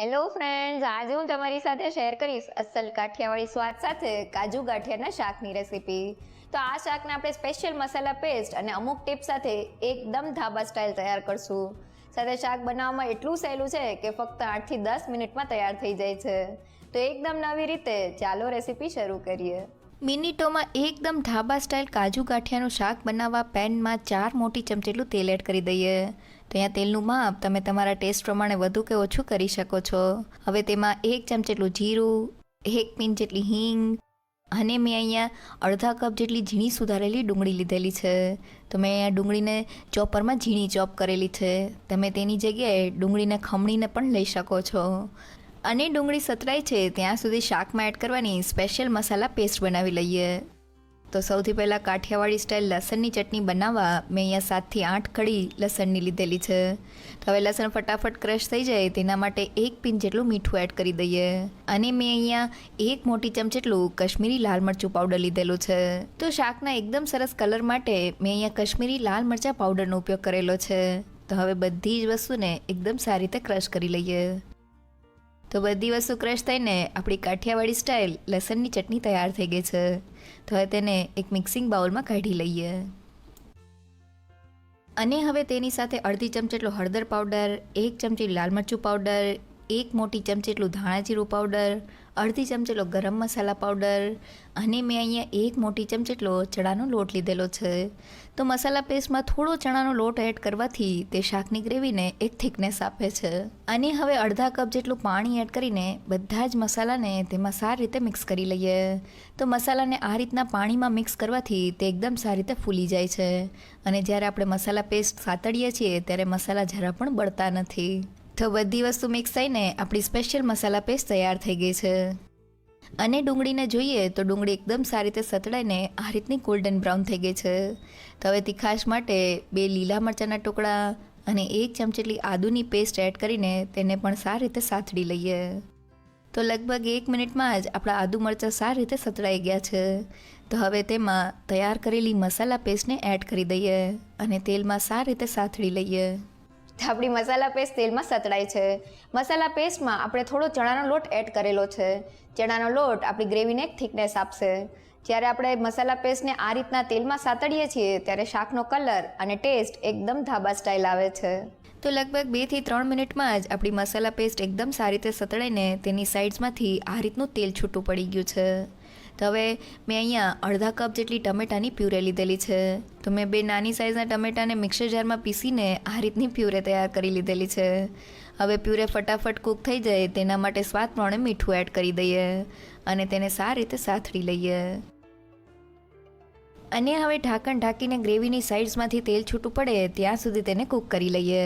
Hello friends આજે હું તમારી સાથે શેર કરીશ અસલ કાઠિયાવાડી સ્વાદ સાથે કાજુ ગાંઠિયાના શાકની રેસીપી તો આ શાકને આપણે સ્પેશિયલ મસાલા પેસ્ટ અને અમુક ટીપ સાથે એકદમ ધાબા સ્ટાઇલ તૈયાર કરશું. સાથે શાક બનાવવામાં એટલું સહેલું છે કે ફક્ત આઠથી દસ મિનિટમાં તૈયાર થઈ જાય છે. તો એકદમ નવી રીતે ચાલો રેસીપી શરૂ કરીએ. મિનિટોમાં એકદમ ઢાબા સ્ટાઇલ કાજુ ગાંઠિયાનું શાક બનાવવા પેનમાં ચાર મોટી ચમચેટલું તેલ એડ કરી દઈએ. તો અહીંયા તેલનું માપ તમે તમારા ટેસ્ટ પ્રમાણે વધુ કે ઓછું કરી શકો છો. હવે તેમાં એક ચમચેટલું જીરું, એક પિન જેટલી હિંગ અને મેં અહીંયા અડધા કપ જેટલી ઝીણી સુધારેલી ડુંગળી લીધેલી છે. તો મેં અહીંયા ડુંગળીને ચોપરમાં ઝીણી ચોપ કરેલી છે. તમે તેની જગ્યાએ ડુંગળીને ખમણીને પણ લઈ શકો છો. અને ડુંગળી સતરાય છે, ત્યાં સુધી શાકમાં એડ કરવાની સ્પેશિયલ મસાલા પેસ્ટ બનાવી લઈએ. તો સૌથી પહેલાં કાઠિયાવાડી સ્ટાઇલ લસણની ચટણી બનાવવા મેં અહીંયા સાતથી આઠ કડી લસણની લીધેલી છે. તો હવે લસણ ફટાફટ ક્રશ થઈ જાય તેના માટે એક પિન જેટલું મીઠું એડ કરી દઈએ. અને મેં અહીંયા એક મોટી ચમચ જેટલું કશ્મીરી લાલ મરચું પાવડર લીધેલું છે. તો શાકના એકદમ સરસ કલર માટે મેં અહીંયા કશ્મીરી લાલ મરચાં પાવડરનો ઉપયોગ કરેલો છે. તો હવે બધી જ વસ્તુને એકદમ સારી રીતે ક્રશ કરી લઈએ. તો બધી વસ્તુ ક્રશ થઈને આપણી કાઠિયાવાડી સ્ટાઇલ લસણની ચટણી તૈયાર થઈ ગઈ છે. તો હવે તેને એક મિક્સિંગ બાઉલમાં કાઢી લઈએ. અને હવે તેની સાથે અડધી ચમચી એટલો હળદર પાવડર એક ચમચી લાલ મરચું પાવડર એક મોટી ચમચી એટલું ધાણા જીરું પાવડર અડધી ચમચેલો ગરમ મસાલા પાવડર અને મેં અહીંયા એક મોટી ચમચેટલો ચણાનો લોટ લીધેલો છે. તો મસાલા પેસ્ટમાં થોડો ચણાનો લોટ એડ કરવાથી તે શાકની ગ્રેવીને એક થિકનેસ આપે છે. અને હવે અડધા કપ જેટલું પાણી એડ કરીને બધા જ મસાલાને તેમાં સારી રીતે મિક્સ કરી લઈએ. તો મસાલાને આ રીતના પાણીમાં મિક્સ કરવાથી તે એકદમ સારી રીતે ફૂલી જાય છે. અને જ્યારે આપણે મસાલા પેસ્ટ સાતડીએ છીએ ત્યારે મસાલા જરા પણ બળતા નથી. તો બધી વસ્તુ મિક્સ થઈને આપણી સ્પેશિયલ મસાલા પેસ્ટ તૈયાર થઈ ગઈ છે. અને ડુંગળીને જોઈએ તો ડુંગળી એકદમ સારી રીતે સતડાઈને આ રીતની ગોલ્ડન બ્રાઉન થઈ ગઈ છે. તો હવે તીખાશ માટે બે લીલા મરચાંના ટુકડા અને એક ચમચેટલી આદુની પેસ્ટ એડ કરીને તેને પણ સારી રીતે સાથડી લઈએ. તો લગભગ એક મિનિટમાં જ આપણા આદુ મરચાં સારી રીતે સતળાઈ ગયા છે. તો હવે તેમાં તૈયાર કરેલી મસાલા પેસ્ટને એડ કરી દઈએ અને તેલમાં સારી રીતે સાથડી લઈએ. આપણી મસાલા પેસ્ટ તેલમાં સતડાય છે. મસાલા પેસ્ટમાં આપણે થોડો ચણાનો લોટ એડ કરેલો છે. ચણાનો લોટ આપણી ગ્રેવીને થિકનેસ આપશે. જ્યારે આપણે મસાલા પેસ્ટને આ રીતના તેલમાં સાતડીએ છીએ, ત્યારે શાકનો કલર અને ટેસ્ટ એકદમ ધાબા સ્ટાઇલ આવે છે. તો લગભગ બેથી ત્રણ મિનિટમાં જ આપણી મસાલા પેસ્ટ એકદમ સારી રીતે સતડાઈને તેની સાઇડ્સમાંથી આ રીતનું તેલ છૂટું પડી ગયું છે. તો હવે મેં અહીંયા અડધા કપ જેટલી ટમેટાની પ્યુરે લીધેલી છે. તો મેં બે નાની સાઇઝના ટમેટાને મિક્સર જારમાં પીસીને આ રીતની પ્યુરે તૈયાર કરી લીધેલી છે. હવે પ્યુરે ફટાફટ કૂક થઈ જાય તેના માટે સ્વાદ પ્રમાણે મીઠું એડ કરી દઈએ અને તેને સારી રીતે સાથડી લઈએ. અને હવે ઢાંકણ ઢાંકીને ગ્રેવીની સાઇડ્સમાંથી તેલ છૂટું પડે ત્યાં સુધી તેને કૂક કરી લઈએ.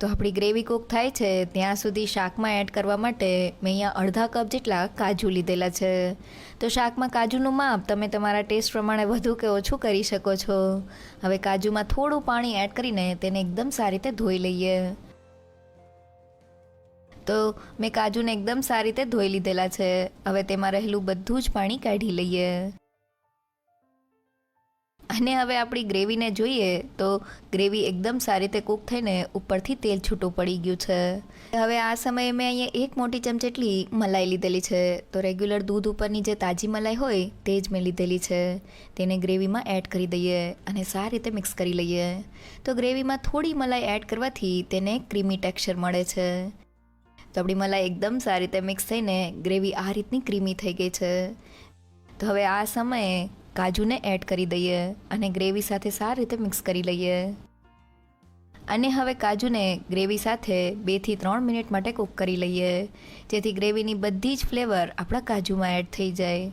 તો આપણી ગ્રેવી કૂક થાય છે, ત્યાં સુધી શાકમાં એડ કરવા માટે મેં અહીંયા અડધા કપ જેટલા કાજુ લીધેલા છે. તો શાકમાં કાજુનું માપ તમે તમારા ટેસ્ટ પ્રમાણે વધુ કે ઓછું કરી શકો છો. હવે કાજુમાં થોડું પાણી એડ કરીને તેને એકદમ સારી રીતે ધોઈ લઈએ. તો મેં કાજુને એકદમ સારી રીતે ધોઈ લીધેલા છે. હવે તેમાં રહેલું બધું જ પાણી કાઢી લઈએ. અને હવે આપણી ગ્રેવીને જોઈએ તો ગ્રેવી એકદમ સારી રીતે કૂક થઈને ઉપરથી તેલ છૂટું પડી ગયું છે. હવે આ સમયે મેં અહીંયા એક મોટી ચમચેટલી મલાઈ લીધેલી છે. તો રેગ્યુલર દૂધ ઉપરની જે તાજી મલાઈ હોય તે જ મેં લીધેલી છે. તેને ગ્રેવીમાં એડ કરી દઈએ અને સારી રીતે મિક્સ કરી લઈએ. તો ગ્રેવીમાં થોડી મલાઈ એડ કરવાથી તેને ક્રીમી ટેક્સચર મળે છે. તો આપણી મલાઈ એકદમ સારી રીતે મિક્સ થઈને ગ્રેવી આ રીતની ક્રીમી થઈ ગઈ છે. તો હવે આ સમયે કાજુને એડ કરી દઈએ અને ગ્રેવી સાથે સારી રીતે મિક્સ કરી લઈએ. અને હવે કાજુને ગ્રેવી સાથે બેથી ત્રણ મિનિટ માટે કૂક કરી લઈએ. જેથી ગ્રેવીની બધી જ ફ્લેવર આપણા કાજુમાં એડ થઈ જાય.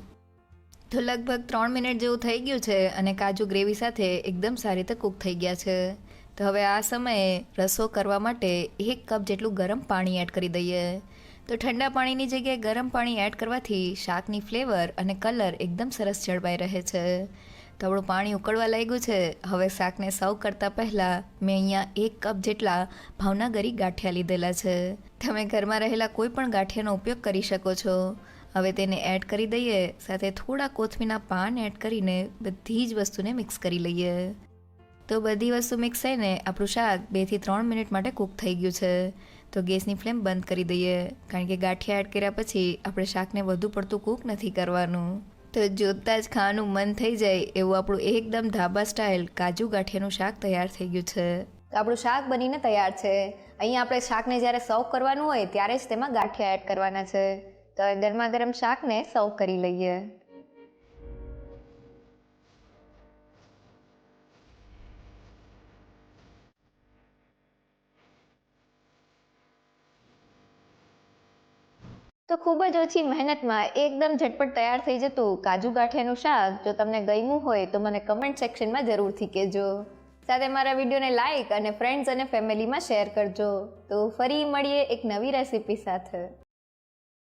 તો લગભગ ત્રણ મિનિટ જેવું થઈ ગયું છે અને કાજુ ગ્રેવી સાથે એકદમ સારી રીતે કૂક થઈ ગયા છે. તો હવે આ સમયે રસો કરવા માટે એક કપ જેટલું ગરમ પાણી એડ કરી દઈએ. તો ઠંડા પાણીની જગ્યાએ ગરમ પાણી એડ કરવાથી શાકની ફ્લેવર અને કલર એકદમ સરસ જળવાઈ રહે છે. તો આપણું પાણી ઉકળવા લાગ્યું છે. હવે શાકને સર્વ કરતાં પહેલાં મેં અહીંયા એક કપ જેટલા ભાવનાગરી ગાંઠિયા લીધેલા છે. તમે ઘરમાં રહેલા કોઈ પણ ગાંઠિયાનો ઉપયોગ કરી શકો છો. હવે તેને એડ કરી દઈએ, સાથે થોડા કોથમીના પાન એડ કરીને બધી જ વસ્તુને મિક્સ કરી લઈએ. તો બધી વસ્તુ મિક્સ થઈને આપણું શાક બેથી ત્રણ મિનિટ માટે કૂક થઈ ગયું છે. તો ગેસની ફ્લેમ બંધ કરી દઈએ. કારણ કે ગાંઠિયા એડ કર્યા પછી આપણે શાકને વધુ પડતું કૂક નથી કરવાનું. તો જોતાં જ ખાવાનું મન થઈ જાય એવું આપણું એકદમ ધાબા સ્ટાઇલ કાજુ ગાંઠિયાનું શાક તૈયાર થઈ ગયું છે. તો આપણું શાક બનીને તૈયાર છે. અહીંયા આપણે શાકને જ્યારે સર્વ કરવાનું હોય ત્યારે જ તેમાં ગાંઠિયા એડ કરવાના છે. તો ગરમા ગરમ શાકને સર્વ કરી લઈએ. તો ખૂબ જ ઓછી મહેનતમાં એકદમ ઝટપટ તૈયાર થઈ જતું કાજુ ગાંઠિયાનું શાક. જો તમને ગમ્યું હોય તો મને કમેન્ટ સેક્શનમાં જરૂરથી કહેજો. સાથે મારા વિડીયોને લાઇક અને ફ્રેન્ડ્સ અને ફેમિલીમાં શેર કરજો. તો ફરી મળીએ એક નવી રેસીપી સાથે.